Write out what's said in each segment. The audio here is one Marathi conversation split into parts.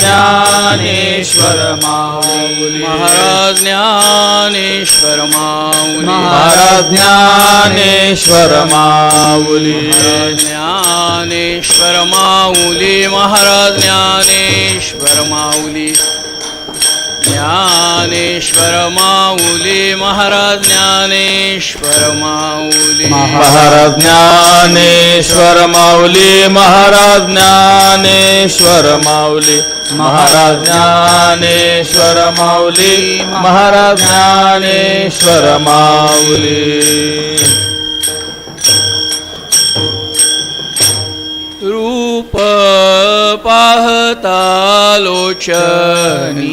ज्ञानेश्वर माऊली। महाराज ज्ञानेश्वर माऊली। महाराज ज्ञानेश्वर माऊली। ज्ञानेश्वर माऊली। महाराज ज्ञानेश्वर माऊली। ज्ञानेश्वर माऊली महाराज ज्ञानेश्वर माऊली महाराज ज्ञानेश्वर माऊली महाराज ज्ञानेश्वर माऊली महाराज ज्ञानेश्वर माऊली महाराज ज्ञानेश्वर माऊली. रूप पाहता लोचनी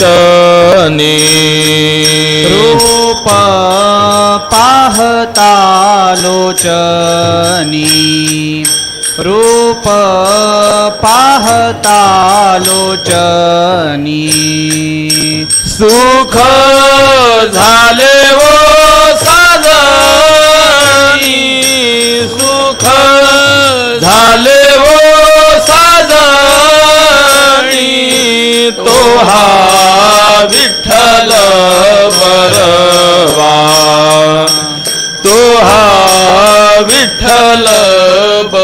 तने रूप पाहता लोचनी रूप पाहता लोचनी सुख झाले वो साधनी सुख झाले बरवा। तोहा विठल ब